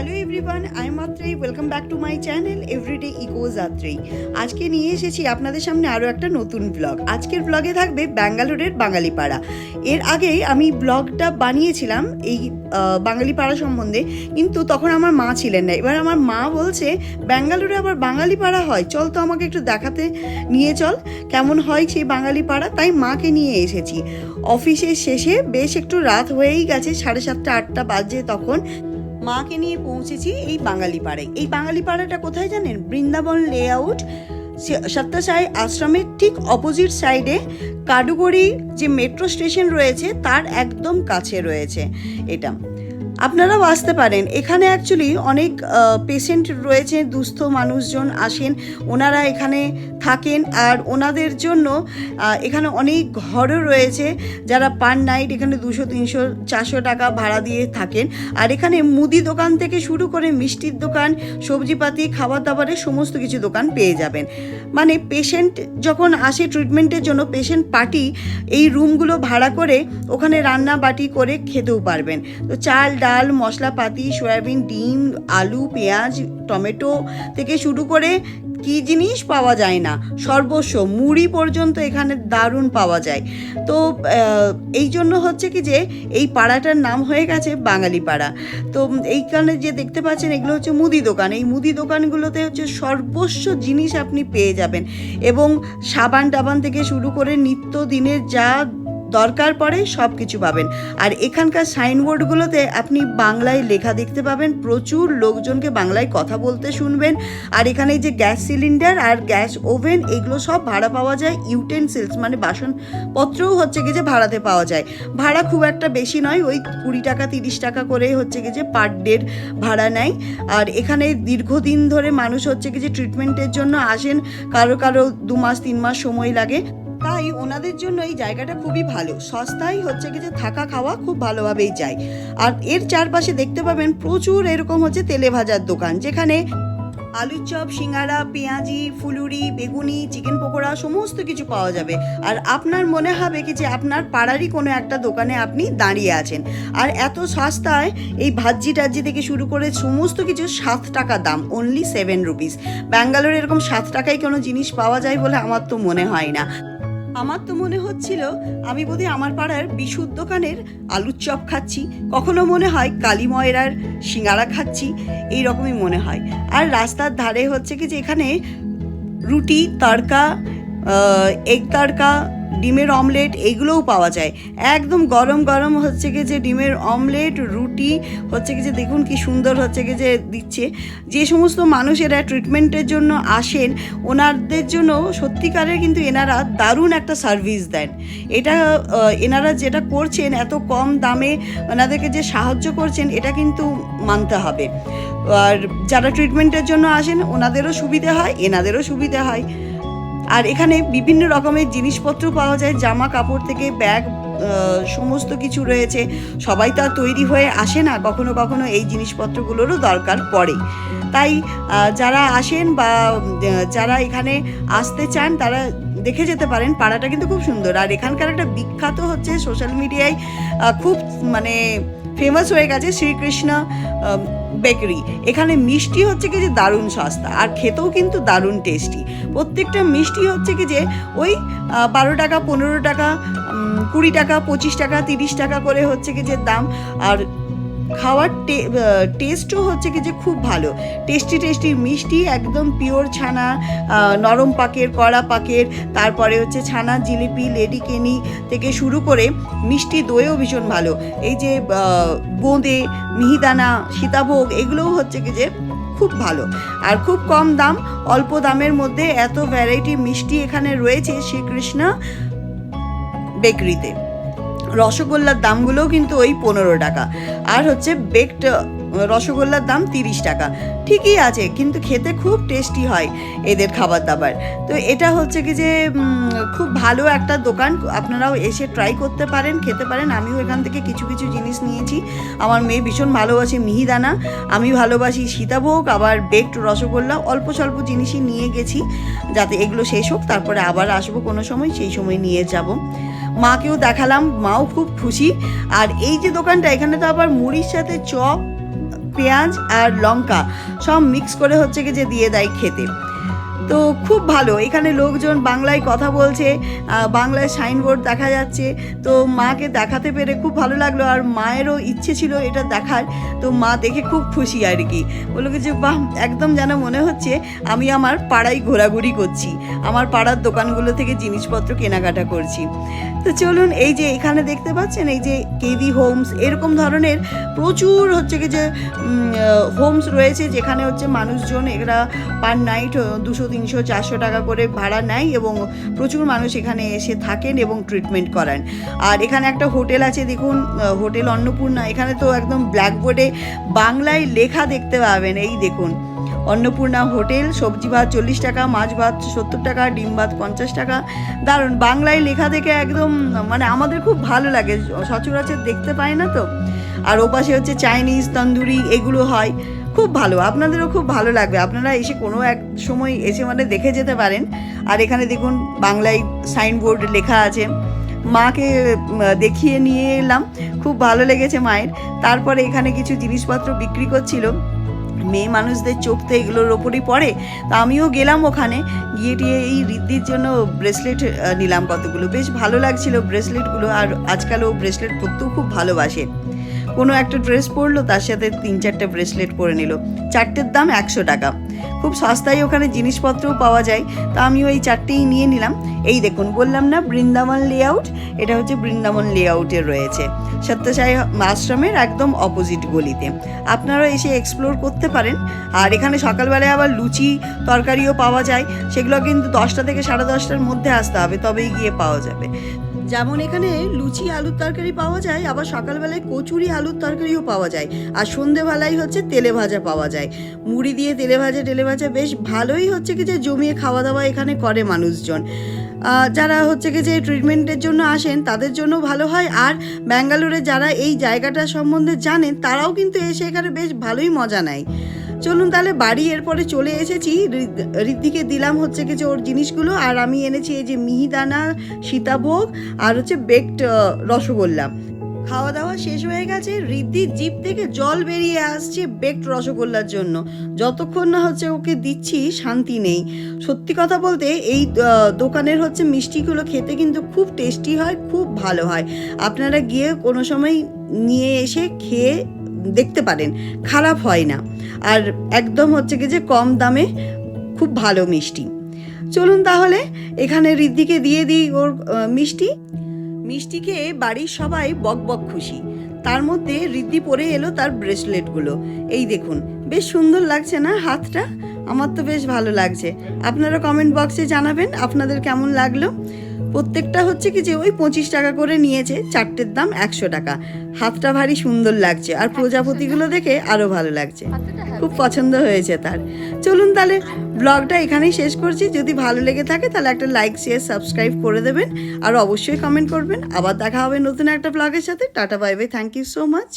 Everyone I মাত্রেই welcome back to my channel everyday eco যাত্রী আজকে নিয়ে এসেছি আপনাদের সামনে আরও একটা নতুন ব্লগ আজকের ব্লগে থাকবে ব্যাঙ্গালোরের বাঙালিপাড়া। এর আগে আমি ব্লগটা বানিয়েছিলাম এই বাঙালিপাড়া সম্বন্ধে, কিন্তু তখন আমার মা ছিলেন না। এবার আমার মা বলছে, ব্যাঙ্গালোরে আবার বাঙালিপাড়া হয়? চল তো আমাকে একটু দেখাতে নিয়ে চল, কেমন হয় সেই বাঙালিপাড়া? তাই মাকে নিয়ে এসেছি। অফিসের শেষে বেশ একটু রাত হয়েই গেছে, সাড়ে সাতটা, আটটা বাজে তখন। মাকে নিয়ে পৌঁছেছি এই বাঙালি পাড়ায়। এই বাঙালি পাড়াটা কোথায় জানেন? বৃন্দাবন লেআউট সত্যাসাই আশ্রমের ঠিক অপোজিট সাইডে কাডুগড়ি যে মেট্রো স্টেশন রয়েছে, তার একদম কাছে রয়েছে এটা। আপনারাও আসতে পারেন। এখানে অ্যাকচুয়ালি অনেক পেশেন্ট রয়েছে, দুস্থ মানুষজন আসেন। ওনারা এখানে থাকেন আর ওনাদের জন্য এখানে অনেক ঘরও রয়েছে যারা পার নাইট এখানে দুশো, তিনশো, চারশো টাকা ভাড়া দিয়ে থাকেন। আর এখানে মুদি দোকান থেকে শুরু করে মিষ্টির দোকান, সবজিপাতি খাবার দাবারের সমস্ত কিছু দোকান পেয়ে যাবেন। মানে পেশেন্ট যখন আসে ট্রিটমেন্টের জন্য পেশেন্ট পার্টি এই রুমগুলো ভাড়া করে ওখানে রান্না বাটি করে খেতেও পারবেন। তো চাল, ডাল, মশলাপাতি, সয়াবিন, ডিম, আলু, পেঁয়াজ, টমেটো থেকে শুরু করে কি জিনিস পাওয়া যায় না? সর্বস্ব, মুড়ি পর্যন্ত এখানে দারুণ পাওয়া যায়। তো এই জন্য হচ্ছে কি যে, এই পাড়াটার নাম হয়ে গেছে বাঙালি পাড়া। তো এইখানে যে দেখতে পাচ্ছেন, এগুলো হচ্ছে মুদি দোকান। এই মুদি দোকানগুলোতে হচ্ছে সর্বস্ব জিনিস আপনি পেয়ে যাবেন। এবং সাবান টাবান থেকে শুরু করে নিত্য দিনের যা দরকার পড়ে সব কিছু পাবেন। আর এখানকার সাইনবোর্ডগুলোতে আপনি বাংলায় লেখা দেখতে পাবেন। প্রচুর লোকজনকে বাংলায় কথা বলতে শুনবেন। আর এখানে যে গ্যাস সিলিন্ডার আর গ্যাস ওভেন, এগুলো সব ভাড়া পাওয়া যায়। ইউটেন্সিলস মানে বাসনপত্রও হচ্ছে কি যে ভাড়াতে পাওয়া যায়। ভাড়া খুব একটা বেশি নয়, ওই কুড়ি টাকা, তিরিশ টাকা করে হচ্ছে কি যে পার ডের ভাড়া নেয়। আর এখানে দীর্ঘদিন ধরে মানুষ হচ্ছে কি যে ট্রিটমেন্টের জন্য আসেন, কারও কারও দু মাস, তিন মাস সময় লাগে। তাই ওনাদের জন্য এই জায়গাটা খুবই ভালো। সস্তায় হচ্ছে কি যে থাকা খাওয়া খুব ভালোভাবেই যায়। আর এর চারপাশে দেখতে পাবেন প্রচুর এরকম হচ্ছে তেলে ভাজার দোকান, যেখানে আলুর চপ সিঙ্গারা পেঁয়াজি, ফুলুরি, বেগুনি, চিকেন পকোড়া সমস্ত কিছু পাওয়া যাবে। আর আপনার মনে হবে কি যে আপনার পাড়ারই কোনো একটা দোকানে আপনি দাঁড়িয়ে আছেন। আর এত সস্তায় এই ভাজ্জি টাজ্জি থেকে শুরু করে সমস্ত কিছু সাত টাকা দাম অনলি সেভেন রুপিস ব্যাঙ্গালোরে এরকম সাত টাকায় কোনো জিনিস পাওয়া যায় বলে আমার তো মনে হয় না। আমার তো মনে হচ্ছিল আমি বোধহয় আমার পাড়ার বিশুদ্ধ দোকানের আলুর চপ খাচ্ছি। কখনো মনে হয় কালী ময়রার সিঙ্গারা খাচ্ছি। এই রকমই মনে হয়। আর রাস্তার ধারে হচ্ছে কি যে এখানে রুটি, তড়কা এগ তড়কা ডিমের অমলেট এগুলোও পাওয়া যায়। একদম গরম গরম হচ্ছে কি যে ডিমের অমলেট, রুটি, হচ্ছে কি যে দেখুন কি সুন্দর হচ্ছে কি যে দিচ্ছে। যে সমস্ত মানুষেরা ট্রিটমেন্টের জন্য আসেন ওনাদের জন্য সত্যিকারের কিন্তু এনারা দারুণ একটা সার্ভিস দেন। এটা এনারা যেটা করছেন, এত কম দামে ওনাদেরকে যে সাহায্য করছেন, এটা কিন্তু মানতে হবে। আর যারা ট্রিটমেন্টের জন্য আসেন, ওনাদেরও সুবিধে হয়, এনাদেরও সুবিধে হয়। আর এখানে বিভিন্ন রকমের জিনিসপত্র পাওয়া যায়, জামা কাপড় থেকে ব্যাগ সমস্ত কিছু রয়েছে। সবাই তো আর তৈরি হয়ে আসে না, কখনো কখনো এই জিনিসপত্রগুলোরও দরকার পড়ে। তাই যারা আসেন বা যারা এখানে আসতে চান, তারা দেখে যেতে পারেন, পাড়াটা কিন্তু খুব সুন্দর। আর এখানকার একটা বিখ্যাত হচ্ছে সোশ্যাল মিডিয়ায় খুব মানে ফেমাস হয়ে গেছে শ্রীকৃষ্ণ বেকারি। এখানে মিষ্টি হচ্ছে কি যে দারুণ সস্তা, আর খেতেও কিন্তু দারুণ টেস্টি প্রত্যেকটা মিষ্টি হচ্ছে কি যে ওই বারো টাকা, পনেরো টাকা কুড়ি টাকা, পঁচিশ টাকা, তিরিশ টাকা করে হচ্ছে কি যে দাম। আর খাওয়ার টেস্টও হচ্ছে কি যে খুব ভালো। টেস্টি টেস্টি মিষ্টি, একদম পিওর ছানা নরম পাকের, কড়া পাকের, তারপরে হচ্ছে ছানা, জিলিপি লেডিকেনি থেকে শুরু করে মিষ্টি দইও ভীষণ ভালো। এই যে বোঁদে মিহিদানা, সীতাভোগ, এগুলোও হচ্ছে কি যে খুব ভালো। আর খুব কম দাম, অল্প দামের মধ্যে এত ভ্যারাইটি মিষ্টি এখানে রয়েছে শ্রীকৃষ্ণ বেকারিতে রসগোল্লার দামগুলোও কিন্তু ওই পনেরো টাকা। আর হচ্ছে বেকড রসগোল্লার দাম তিরিশ টাকা। ঠিকই আছে, কিন্তু খেতে খুব টেস্টি হয় এদের খাবার দাবার। তো এটা হচ্ছে কি যে খুব ভালো একটা দোকান। আপনারাও এসে ট্রাই করতে পারেন, খেতে পারেন। আমিও এখান থেকে কিছু কিছু জিনিস নিয়েছি। আমার মেয়ে ভীষণ ভালোবাসে মিহিদানা। আমি ভালোবাসি সীতাভোগ, আবার বেকড রসগোল্লা। অল্প স্বল্প জিনিসই নিয়ে গেছি, যাতে এগুলো শেষ হোক। তারপরে আবার আসব কোনো সময়, সেই সময় নিয়ে যাব। মাকেও দেখালাম, মাও খুব খুশি। আর এই যে দোকানটা, এখানে তো আবার মুড়ির সাথে চপ, পেঁয়াজ আর লঙ্কা সব মিক্স করে হচ্ছে কি যে দিয়ে দেয় খেতে। তো খুব ভালো। এখানে লোকজন বাংলায় কথা বলছে বাংলায় সাইনবোর্ড দেখা যাচ্ছে। তো মাকে দেখাতে পেরে খুব ভালো লাগল আর মায়েরও ইচ্ছে ছিল এটা দেখার। তো মা দেখে খুব খুশি আর কি। বলল যে, বাহ, একদম যেন মনে হচ্ছে আমি আমার পাড়ায় ঘোরাঘুরি করছি। আমার পাড়ার দোকানগুলো থেকে জিনিসপত্র কেনাকাটা করছি। তো চলুন, এই যে এখানে দেখতে পাচ্ছেন, এই যে কেভি হোমস, এরকম ধরনের প্রচুর হচ্ছে কি যে হোমস রয়েছে যেখানে হচ্ছে মানুষজন এরা পার নাইট দুশো তিনশো চারশো টাকা করে ভাড়া নেয় এবং প্রচুর মানুষ এখানে এসে থাকেন এবং ট্রিটমেন্ট করান। আর এখানে একটা হোটেল আছে, দেখুন হোটেল অন্নপূর্ণা। এখানে তো একদম ব্ল্যাকবোর্ডে বাংলায় লেখা দেখতে পাবেন। এই দেখুন, অন্নপূর্ণা হোটেল, সবজি ভাত চল্লিশ টাকা, মাছ ভাত সত্তর টাকা, ডিম ভাত পঞ্চাশ টাকা। দারুণ, বাংলায় লেখা দেখে একদম মানে আমাদের খুব ভালো লাগে। সচরাচর দেখতে পাই না তো। আর ওপাশে হচ্ছে চাইনিজ তন্দুরি, এগুলো হয়। খুব ভালো, আপনাদেরও খুব ভালো লাগবে। আপনারা এসে কোনো এক সময় এসে মানে দেখে যেতে পারেন। আর এখানে দেখুন, বাংলায় সাইনবোর্ড লেখা আছে। মাকে দেখিয়ে নিয়ে এলাম। খুব ভালো লেগেছে মায়ের। তারপরে এখানে কিছু জিনিসপত্র বিক্রি করছিল। মেয়ে মানুষদের চোখ তো এগুলোর ওপরই পড়ে। তা আমিও গেলাম ওখানে। গিয়ে টিয়ে এই রিদ্ধির জন্য ব্রেসলেট নিলাম কতগুলো। বেশ ভালো লাগছিল ব্রেসলেটগুলো। আর আজকাল ও ব্রেসলেট পরতেও খুব ভালোবাসে। কোনো একটা ড্রেস পরলো, তার সাথে তিন চারটে ব্রেসলেট পরে নিল। চারটের দাম একশো টাকা। খুব সস্তায় ওখানে জিনিসপত্রও পাওয়া যায়, তা আমি ওই চারটেই নিয়ে নিলাম। এই দেখুন, বললাম না, বৃন্দাবন লেআউট এটা হচ্ছে বৃন্দাবন লেআউটের রয়েছে। সত্যসাই আশ্রমের একদম অপোজিট গলিতে। আপনারা এসে এক্সপ্লোর করতে পারেন। আর এখানে সকালবেলায় আবার লুচি তরকারিও পাওয়া যায়। সেগুলো কিন্তু দশটা থেকে সাড়ে দশটার মধ্যে আসতে হবে, তবেই গিয়ে পাওয়া যাবে। যেমন এখানে লুচি, আলুর তরকারি পাওয়া যায়, আবার সকালবেলায় কচুরি, আলুর তরকারিও পাওয়া যায়। আর সন্ধেবেলায় হচ্ছে তেলে ভাজা পাওয়া যায়। মুড়ি দিয়ে তেলে ভাজা টেলে ভাজা বেশ ভালোই হচ্ছে কি যে জমিয়ে খাওয়া দাওয়া এখানে করে মানুষজন। যারা হচ্ছে কি যে ট্রিটমেন্টের জন্য আসেন, তাদের জন্য ভালো হয়। আর ব্যাঙ্গালোরে যারা এই জায়গাটা সম্বন্ধে জানেন, তারাও কিন্তু এসে এখানে বেশ ভালোই মজা নেয়। চলুন তাহলে বাড়ি, এরপরে চলে এসেছি। ঋদ- ঋদ্ধিকে দিলাম হচ্ছে কি যে ওর জিনিসগুলো, আর আমি এনেছি এই যে মিহিদানা, সীতাভোগ, আর হচ্ছে বেকড রসগোল্লা। খাওয়া দাওয়া শেষ হয়ে গেছে। ঋদ্ধির জিপ থেকে জল বেরিয়ে আসছে বেকড রসগোল্লার জন্য। যতক্ষণ না হচ্ছে ওকে দিচ্ছি, শান্তি নেই। সত্যি কথা বলতে এই দোকানের হচ্ছে মিষ্টিগুলো খেতে কিন্তু খুব টেস্টি হয়, খুব ভালো হয়। আপনারা গিয়ে কোনো সময় নিয়ে এসে খেয়ে দেখতে পারেন, খারাপ হয় না। আর একদম হচ্ছে কি যে কম দামে খুব ভালো মিষ্টি। চলুন তাহলে এখানে ঋদ্ধিকে দিয়ে দিই ওর মিষ্টি মিষ্টি। খেয়ে বাড়ির সবাই বক বক খুশি। তার মধ্যে ঋদ্ধি পরে এলো তার ব্রেসলেটগুলো। এই দেখুন, বেশ সুন্দর লাগছে না হাতটা? আমার তো বেশ ভালো লাগছে। আপনারা কমেন্ট বক্সে জানাবেন আপনাদের কেমন লাগল। প্রত্যেকটা হচ্ছে কি যে ওই পঁচিশ টাকা করে নিয়েছে চারটের দাম একশো টাকা। হাতটা ভারী সুন্দর লাগছে আর প্রজাপতিগুলো দেখে আরও ভালো লাগছে। খুব পছন্দ হয়েছে তার। চলুন তাহলে ব্লগটা এখানেই শেষ করছি। যদি ভালো লেগে থাকে তাহলে একটা লাইক শেয়ার সাবস্ক্রাইব করে দেবেন। আর অবশ্যই কমেন্ট করবেন। আবার দেখা হবে নতুন একটা ব্লগের সাথে। Tata bye bye thank you so much